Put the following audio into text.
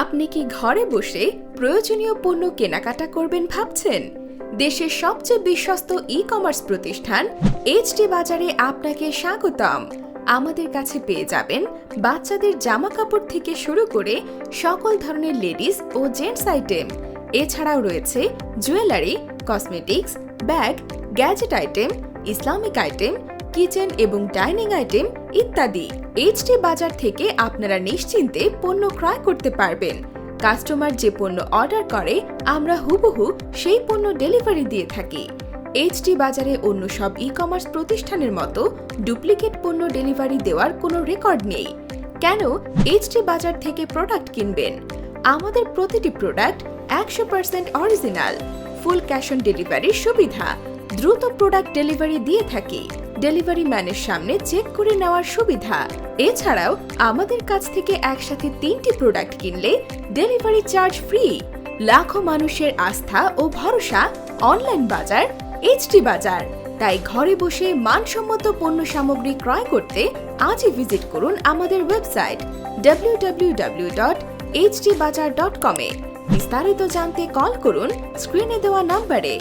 আপনি কি ঘরে বসে প্রয়োজনীয় পণ্য কেনাকাটা করবেন ভাবছেন? দেশের সবচেয়ে বিশ্বস্ত ই কমার্স প্রতিষ্ঠান এইচডি বাজারে আপনাকে স্বাগতম। আমাদের কাছে পেয়ে যাবেন বাচ্চাদের জামা কাপড় থেকে শুরু করে সকল ধরনের লেডিস ও জেন্টস আইটেম। এছাড়াও রয়েছে jewellery, cosmetics, bag, gadget item, Islamic item kitchen এবং ডাইনিং আইটেম ইত্যাদি। এইচডি বাজার থেকে আপনারা নিশ্চিন্তে পণ্য ক্রয় করতে পারবেন। কাস্টমার যে পণ্য অর্ডার করে, আমরা হুবহু সেই পণ্য ডেলিভারি দিয়ে থাকি। এইচডি বাজারে অন্য সব ই কমার্স প্রতিষ্ঠানের মতো ডুপ্লিকেট পণ্য ডেলিভারি দেওয়ার কোনো রেকর্ড নেই। কেন এইচডি বাজার থেকে প্রোডাক্ট কিনবেন? আমাদের প্রতিটি প্রোডাক্ট একশো percent original. Full cash on ডেলিভারির সুবিধা। দ্রুত প্রোডাক্ট ডেলিভারি দিয়ে থাকি। ডেলিভারি ম্যানের সামনে চেক করে নেওয়ার সুবিধা। এছাড়াও, আমাদের কাছ থেকে একসাথে তিনটি প্রোডাক্ট কিনলে ডেলিভারি চার্জ ফ্রি লাখো মানুষের আস্থা ও ভরসা অনলাইন বাজার এইচডি বাজার। তাই ঘরে বসে মানসম্মত পণ্য সামগ্রী ক্রয় করতে আজই ভিজিট করুন আমাদের ওয়েবসাইট www.hdbazaar.com এ। বিস্তারিত জানতে কল করুন স্ক্রিনে দেওয়া নম্বরে